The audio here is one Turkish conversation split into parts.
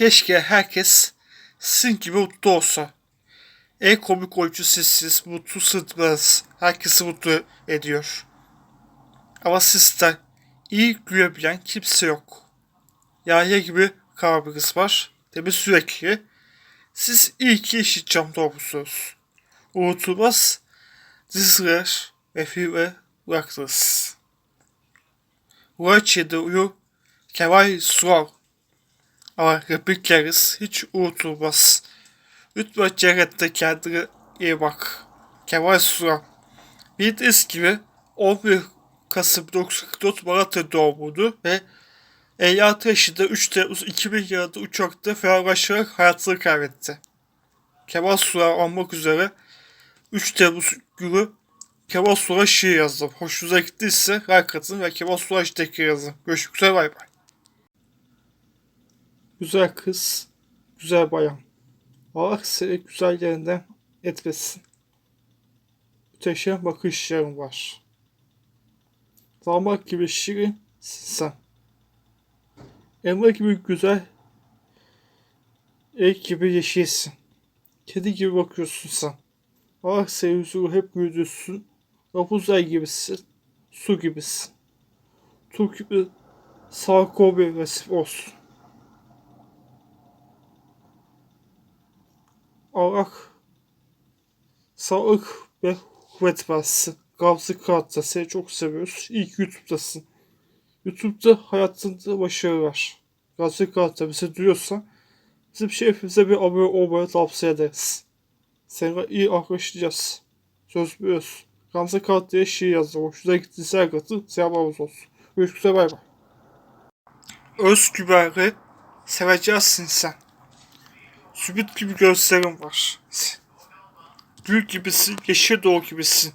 Keşke herkes sizin gibi mutlu olsa. En komik oyuncu sizsiniz, mutlu sırtmanız. Herkesi mutlu ediyor. Ama sizden iyi gülebilen kimse yok. Yahya gibi kalbiniz var. Tabi sürekli. Siz iyi ki işiteceğim doğrusunuz. Unutulmaz diziler ve filmler bıraktınız. Uğraşçı'da uyu Kemal Sual. Ama replikleriniz hiç unutulmaz. Lütfen cennette kendine iyi bak. Kemal Sual. Bildiğiniz gibi 11 Kasım 1944 Malatya doğumluydu ve 56 yaşında 3 Temmuz 2000 yılında uçakta fenalaşarak hayatını kaybetti. Kemal Sunal olmak üzere 3 Temmuz günü Kemal Sunal şiir yazdım. Hoşunuza gittiyse like atın ve Kemal Sunal hashtag'i yazın. Görüşmek üzere bay bay. Güzel kız, güzel bayan. Allah seni güzel yerinden etmesin. Müteşem bakışların var. Damat gibi şirinsin sen. Elma gibi güzel, el gibi yeşilsin. Kedi gibi bakıyorsun sen. Ah senin yüzünü hep güldürsün. Rapuzay gibisin, su gibisin. Tur gibi sarkobi resip olsun. Allah sağlık ve kuvvet versin. Gamze Kağıt'ta seni çok seviyoruz. Ki YouTube'dasın. YouTube'da hayatında başarılar. Gamze Kağıt'ta bizi duyuyorsa bizim şefimize bir abone olmayı tavsiye ederiz. Seni iyi arkadaşlayacağız. Söz veriyoruz. Gamze Kağıt diye şiir yazdım. Hoşuna gittiyse her katı selamlarımız olsun. Görüşmek üzere bay bay. Özgüvenli seveceksin sen. Zümrüt gibi gözlerin var. Gül gibisin, yeşil doğu gibisin.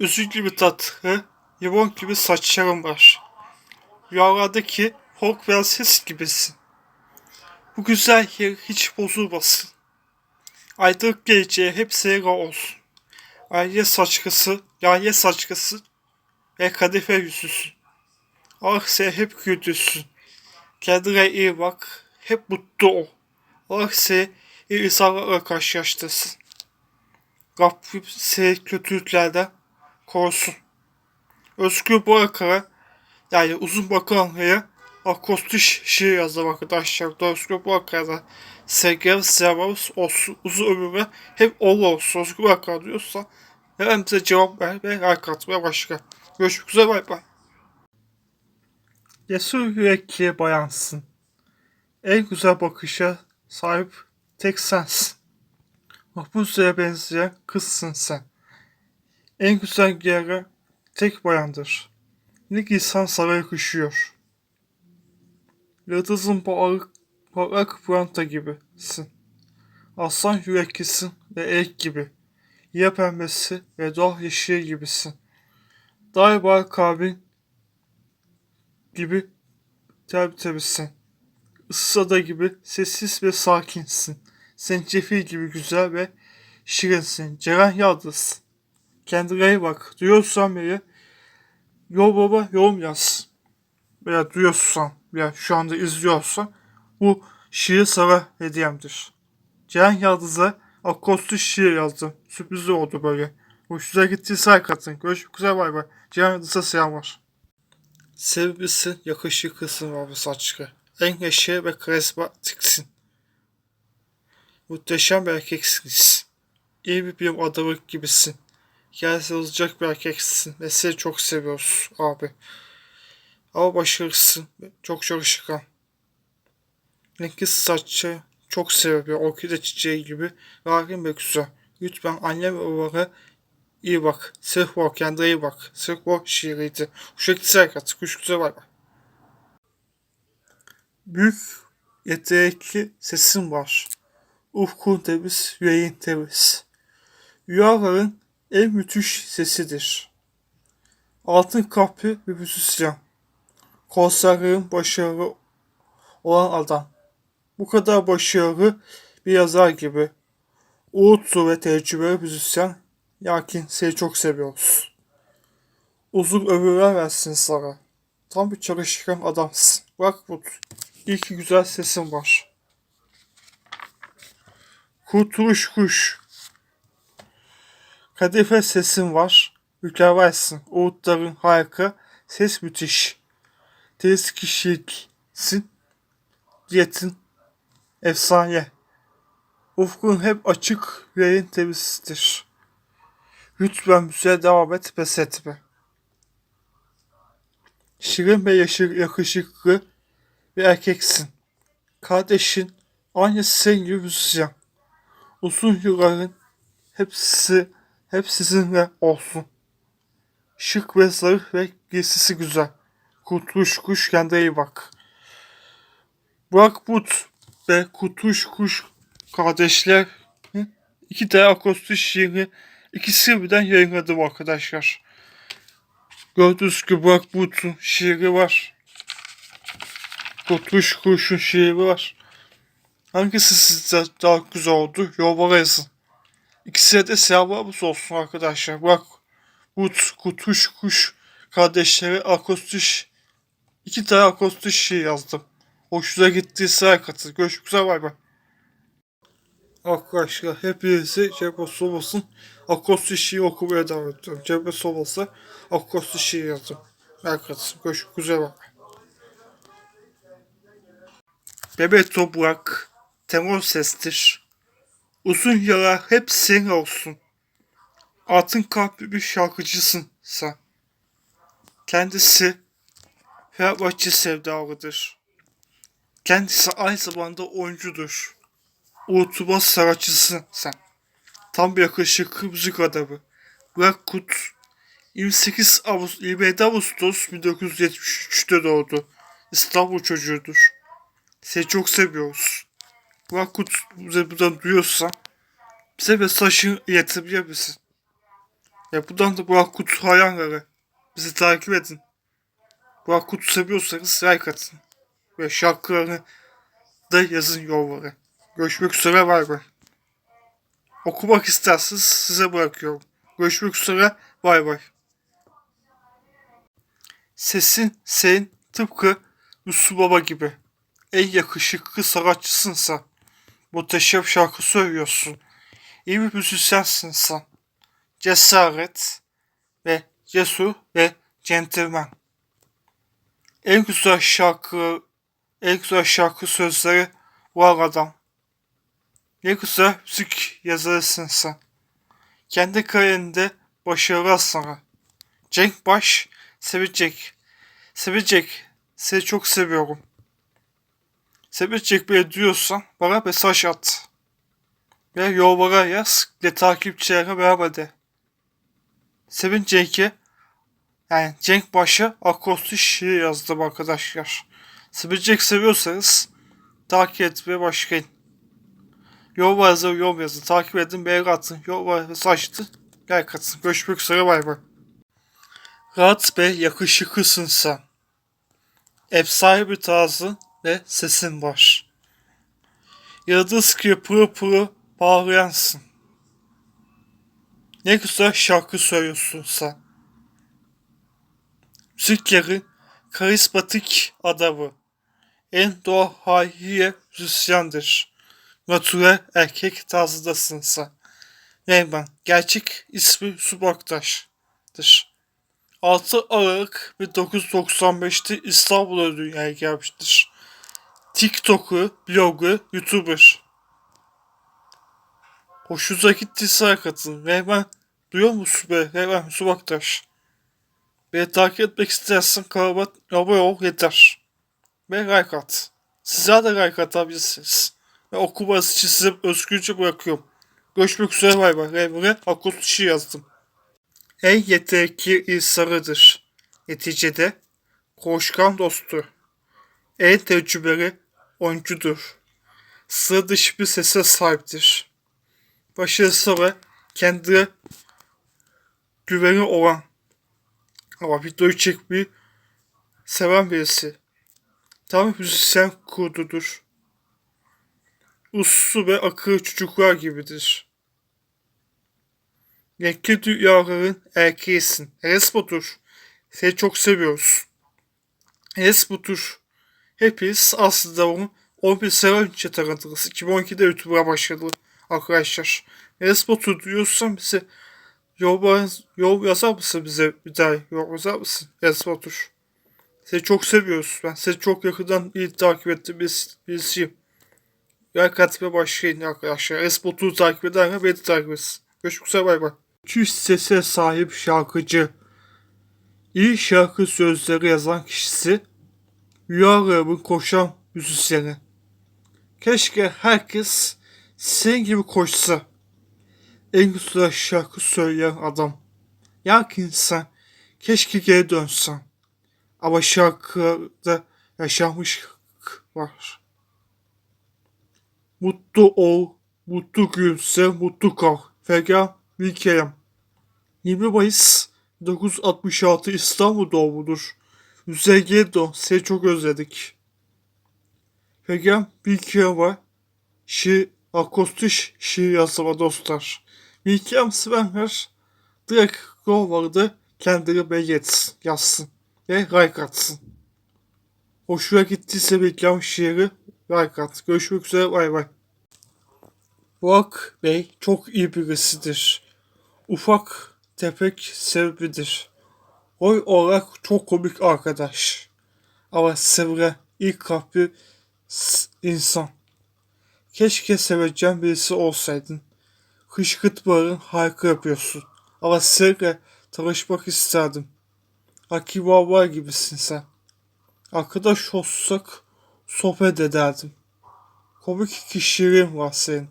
Üzül gibi tatlı, limon gibi saçların var. Rüyalardaki Hulk prenses gibisin. Bu güzel yer hiç bozulmasın. Aydınlık geleceğe hep seyra olsun. Aile saçkısı, yahye saçkısı ve kadife yüzüsün. Ah sen hep güldürsün. Kendine iyi bak, hep mutlu ol. İyi insanlarla karşılaştırsın. Rabbim seni kötülüklerden korusun. Özgür Borakara yani uzun bakanlığa akrostiş şiir yazdım arkadaşlar. Da Özgür Borakara'da sevgilim selamımız olsun. Uzun ömürme hep Allah olsun. Özgür Borakara diyorsa hemen bize cevap ver ve like atmaya başla. Görüşmek üzere bay bay. Cesur yürekli bayansın. En güzel bakışa sahip tek sensin. Mahpusa'ya benzeyen kızsın sen. En güzel yere tek bayandır. Ne giysen sana yakışıyor. Yıldızın bağırık, parlak pıranta gibisin. Aslan yüreklisin ve ek gibi. Ya pembesi ve doğal yeşil gibisin. Daima kalbin gibi tertemisin. Issada gibi sessiz ve sakinsin. Zencefil gibi güzel ve şirinsin. Ceren Yıldız. Kendine bak. Duyuyorsan beni yol baba yorum yaz. Veya duyuyorsan veya şu anda izliyorsan bu şiir sana hediyemdir. Ceren Yıldız'a akostik şiir yazdım. Sürpriz oldu böyle. Hoşunuza gittiyse like atın. Görüşmek üzere bay bay. Ceren Yıldız'a selamlar. Sevgilisin, yakışıklısın ve saçlı. En yaşlı ve karizmatiksin. Muhteşem bir erkeksiniz. İyi bir bilim adamı gibisin. Gelse olacak bir erkeksin ve seni çok seviyoruz abi. Ama başarısın. Çok çalışkan. Renkli saçı çok seviyor. Orkide çiçeği gibi. Rarin ve güzel. Lütfen annem ve babana iyi bak. Sırf o kendine iyi bak. Sırf o şiiriydi. Serkat. Kuş güzel bay. Büyük yetenekli sesin var. Ufkun temiz, yüreğin temiz. Rüyaların en müthiş sesidir. Altın kapı ve müzisyen. Konserlerin başarılı olan adam. Bu kadar başarılı bir yazar gibi. Uğutlu ve tecrübeli müzisyen. Yakin seni çok seviyoruz. Uzun ömürler versin sana. Tam bir çalışkan adamsın. Bak bu. İyi ki güzel sesin var. Kurtuluş kuş. Kadife sesin var. Mükemmelsin. Uğutların harika. Ses müthiş. Tez kişiliksin. Diyetin efsane. Ufkun hep açık, yüreğin temizdir. Lütfen bize devam et, pes etme. Şirin ve yakışıklı bir erkeksin. Kardeşin aynı senin gibi müzisyen. Uzun yılların hepsi hep sizinle olsun. Şık ve zarif ve giysisi güzel. Kurtuluş kuş kendine iyi bak. Burak But ve Kurtuluş kuş kardeşler iki tane akostik şiiri ikisi birden yayınladım arkadaşlar. Gördüğünüz gibi Burak But'un şiiri var. Kurtuluş Kuş'un şiiri var. Hangisi sizce daha güzel oldu? Yorumlara yazın. İkisine de selamlarımız olsun arkadaşlar. Bak But, Kurtuluş Kuş kardeşleri akustik iki tane akustik şiir yazdım. Hoşuna gittiyse like atın. Görüşmek üzere bay bay. Arkadaşlar hepinizi Cebe Sobas'ın akustik şiir okumaya davet ediyorum. Cebe Sobas'a akustik şiir yazdım. Like atın. Görüşmek üzere bay bay. Bebe Toprak, temor sestir. Uzun yıllar hep senin olsun. Altın kalpli bir şarkıcısın sen. Kendisi Fenerbahçe sevdalıdır. Kendisi aynı zamanda oyuncudur. Unutulmaz sanatçısın sen. Tam bir yakışıklı müzik adamı. Burak Kut 28 Ağustos, 27 Ağustos 1973'te doğdu. İstanbul çocuğudur. Seni çok seviyoruz. Burak Kut bize buradan duyuyorsa bize mesajını iletebilir misin? Ya buradan da Burak Kut hayranları bizi takip edin. Kut seviyorsanız like atın. Ve şarkılarını da yazın yollara. Görüşmek üzere bay bay. Okumak isterseniz size bırakıyorum. Görüşmek üzere bay bay. Sesin senin tıpkı Müslü Baba gibi. En yakışıklı sanatçısın sen. Muhteşem şarkı söylüyorsun. İyi bir müzisyensin sen. Cesaret ve cesur ve centilmen. En güzel şarkı, en güzel şarkı sözleri var adam. Ne güzel müzik yazarısın sen. Kendi kariyerinde başarılar sana. Cenk Baş sevecek. Sevecek. Seni çok seviyorum. Sevecek bile diyorsan bana mesaj at. Ve yollara yaz ve takipçilere beraber de. Sevin Cenk'e yani Cenk Baş'a akustik şiir yazdım arkadaşlar. Sevecek seviyorsanız takip etmeye başlayın. Yol varsa yol yazın. Takip edin, beğeni atın. Yol varsa açtı. Gel katsın. Görüşmek üzere bay bay. Rahat Bey yakışıklısın sen. Efsane bir tarzın ve sesin var. Yıldız gibi pırı pırı parlayansın. Ne güzel şarkı söylüyorsun sen. Müziklerin karizmatik adamı. En doğal haliyle müzisyendir. Natürel erkek tarzındasın sen. Reymen, gerçek ismi Subaktaş'tır. 6 Aralık 1995'te İstanbul'a dünyaya gelmiştir. TikTok'u, blogu, YouTuber. Hoşunuza gittiyse katılın. Reymen, duyuyor musun be? Reymen Subaktaş. Beni takip etmek istersen kanalıma abone ol yeter. Ve like at. Size de like atabilirsiniz. Ve okuması için size özgürce bırakıyorum. Görüşmek üzere bay bay. Reymen'e akıl dışı yazdım. En yetenekli insanıdır. Neticede koşkan dostu. En tecrübeli oyuncudur. Sıra dışı bir sese sahiptir. Başarısı ve kendine güveni olan ama videoyu çekmeyi seven birisi. Tam müzisyen kurdudur. Uslu ve akıllı çocuklar gibidir. Renkli dünyaların erkeğisin. Batur. Seni çok seviyoruz. Enes Batur. Hepiniz aslında onu 11 sene önce tanıdınız. 2012'de YouTube'a başladı arkadaşlar. Enes Batur duyuyorsan bize yol, yol yazar mısın bize bir daha yol yazar mısın Enes Batur? Seni çok seviyoruz. Ben seni çok yakından iyi takip ettim biz, birisiyim. Like atmaya başlayın arkadaşlar. Enes Batur'u takip eden beni takip etsin. Görüşmek üzere bay bay. Müthiş sese sahip şarkıcı. İyi şarkı sözleri yazan kişisi. Rüyalarımın koşan müzisyeni. Keşke herkes senin gibi koşsa. En güzel şarkı söyleyen adam. Ya ki insan keşke geri dönsen. Ama şarkıda yaşanmış var. Mutlu ol, mutlu gülse mutlu kal. Fegan Wilkelem. 20 Mayıs 1966 İstanbul doğumludur. Don, seni çok özledik. Fegan Wilkelem şiir, akustik şiir yazma dostlar. Wilkelem sevenler direkt Rovar'da kendini belirtsin, yazsın ve like atsın. Hoşuna gittiyse Wilkelem şiiri like at. Görüşmek üzere bay bay. Burak Bey çok iyi birisidir. Ufak tefek sebebidir. Oy olarak çok komik arkadaş. Ama sevre ilk kalpli insan. Keşke seveceğim birisi olsaydın. Kışkırtmaların harika yapıyorsun. Ama seninle tanışmak isterdim. Akivawa gibisin sen. Arkadaş olsak sohbet ederdim. Komik kişiliğin var senin.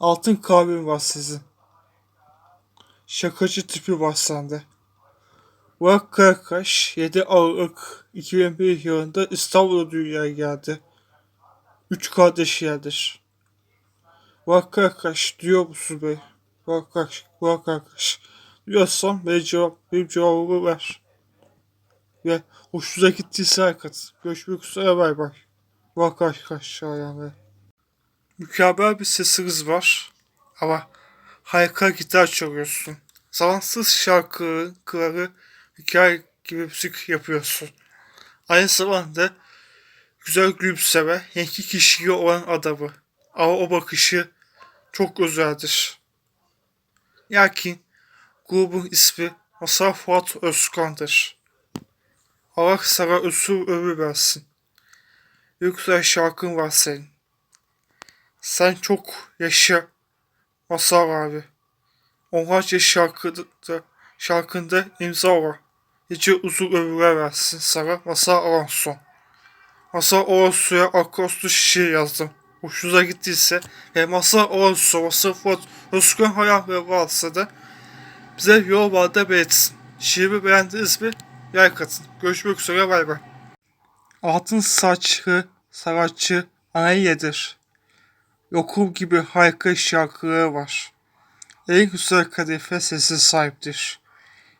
Altın kalbin var sizin. Şakacı tipi var sende. Burak Karakaş 7 Aralık 2001 yılında İstanbul'a dünyaya geldi. Üç kardeş yerdir. Burak Karakaş diyor musun bey? Burak Karakaş. Diyorsan bana cevap, benim cevabımı ver. Ve hoşunuza gittiyse hakikat. Görüşmek üzere bay bay. Burak Karakaş yani. Mükemmel bir sesiniz var. Ama harika gitar çalıyorsun. Zamansız şarkıları hikaye gibi müzik yapıyorsun. Aynı zamanda güzel gülümseme, renkli kişiliği olan adamı. Ama o bakışı çok özeldir. Lakin grubun ismi Masar Fuat Özkan'dır. Allah sana ösür ömür versin. Güzel şarkın var senin. Sen çok yaşa Masar abi. Onlarca şarkıda, şarkında imza var. Nice uzun ömürler versin sana Masar Alanson. Masar Alanso'ya akrostu şiir yazdım. Hoşunuza gittiyse ve Masar Alanso, Masar Fuat Özkan hayal varsa da bize yol vardı belirtsin. Şiirimi beğendiniz mi? Yer katın. Görüşmek üzere bay bay. Altın saçlı sanatçı Anaye'dir. Yokum gibi harika şarkıları var. En güzel kadife sesi sahiptir.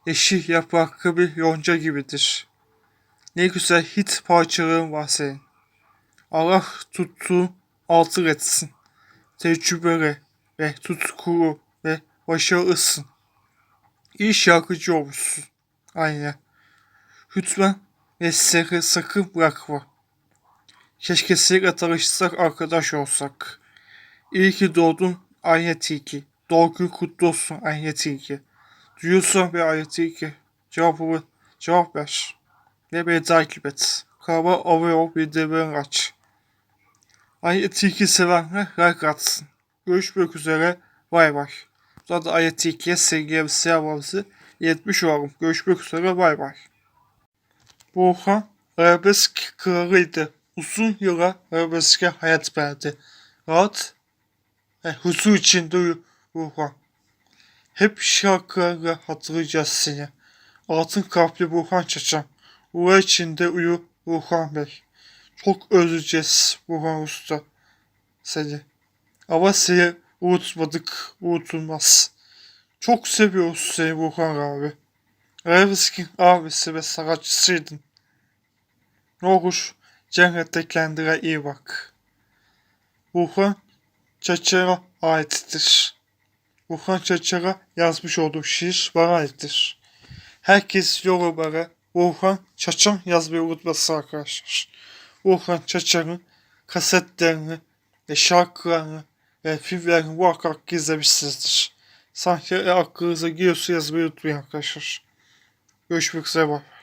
Yeşil yapraklı bir yonca gibidir. Ne güzel hit parçaların var senin. Allah tuttuğun altın etsin. Tecrübeli ve tutkulu ve başarılısın. İyi şarkıcı olmuşsun. Aynen. Lütfen mesleği sakın bırakma. Keşke seninle tanışsak arkadaş olsak. İyi ki doğdun Anya Tilki. Doğum kutlu olsun Anya Tilki. Duyuyorsan ve Anya Tilki. Cevabımı cevap ver. Ve beni takip et. Abone ol bildirimlerini aç. Anya Tilki sevenler like atsın. Görüşmek üzere. Bay bay. Zaten Anya Tilki'ye sevgilerimi selamlarımızı iletmiş olalım. Görüşmek üzere. Bay bay. Burhan arabesk kralıydı. Uzun yıllar arabeske hayat verdi. Rahat ve huzur içinde Burhan. Hep şarkılarla hatırlayacağız seni. Altın kalpli Burhan Çaçan. Uğra içinde uyu Burhan Bey. Çok özleyeceğiz Burhan Usta seni. Ama seni unutmadık, unutulmaz. Çok seviyoruz seni Burhan abi. Arabeskin abisi ve sanatçısıydın. Ne olur cennette kendine iyi bak. Burhan Çaçar'a aittir. Burhan Çaçar'a yazmış olduğu şiir bana aittir. Herkes yorumlara Burhan Çaçan yazmayı unutmasın arkadaşlar. Burhan Çaçan'ın kasetlerini ve şarkılarını ve filmlerini muhakkak izlemişsinizdir. Sanki aklınıza giriyorsa yazmayı unutmayın arkadaşlar. Görüşmek üzere.